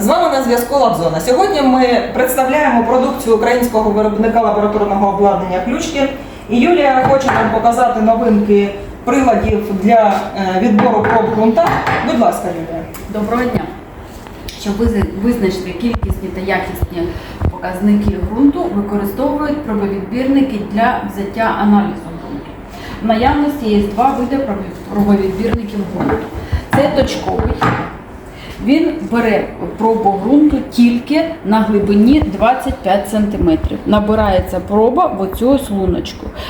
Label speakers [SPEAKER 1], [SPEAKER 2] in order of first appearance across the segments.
[SPEAKER 1] З вами на зв'язку Лабзона. Сьогодні ми представляємо продукцію українського виробника лабораторного обладнання ключки. І Юлія хоче нам показати новинки приладів для е, відбору проб ґрунта. Будь ласка, Юлія.
[SPEAKER 2] Доброго дня! Щоб визначити кількісні та якісні показники ґрунту, використовують пробовідбірники для взяття аналізу ґрунту. В наявності є два види пробовідбірників ґрунту. Це точковий. Він бере пробу ґрунту тільки на глибині 25 см. Набирається проба в оцю ось.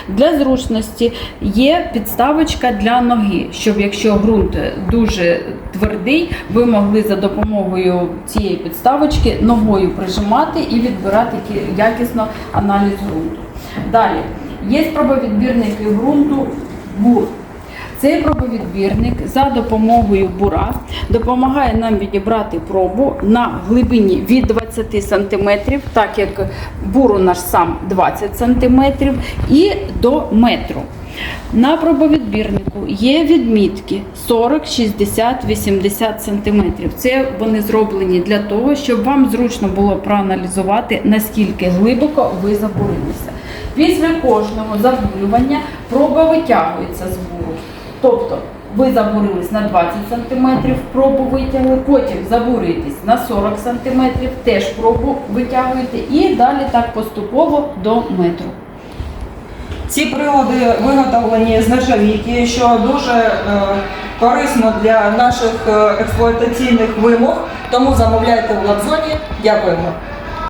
[SPEAKER 2] Для зручності є підставочка для ноги, щоб якщо ґрунт дуже твердий, ви могли за допомогою цієї підставочки ногою прижимати і відбирати кі- якісно аналіз ґрунту. Далі є пробовідбірники ґрунту. Цей пробовідбірник за допомогою бура допомагає нам відібрати пробу на глибині від 20 см, так як бур у нас сам 20 см, і до метру. На пробовідбірнику є відмітки 40, 60, 80 см. Це вони зроблені для того, щоб вам зручно було проаналізувати, наскільки глибоко ви забурилися. Після кожного забурювання проба витягується з буру. Тобто ви забурились на 20 см, пробу витягли, потім забуритесь на 40 см, теж пробу витягуєте і далі так поступово до метру.
[SPEAKER 1] Ці прилади виготовлені з нержавійки, що дуже е, корисно для наших е, експлуатаційних вимог. Тому замовляйте в Лабзоні. Дякуємо.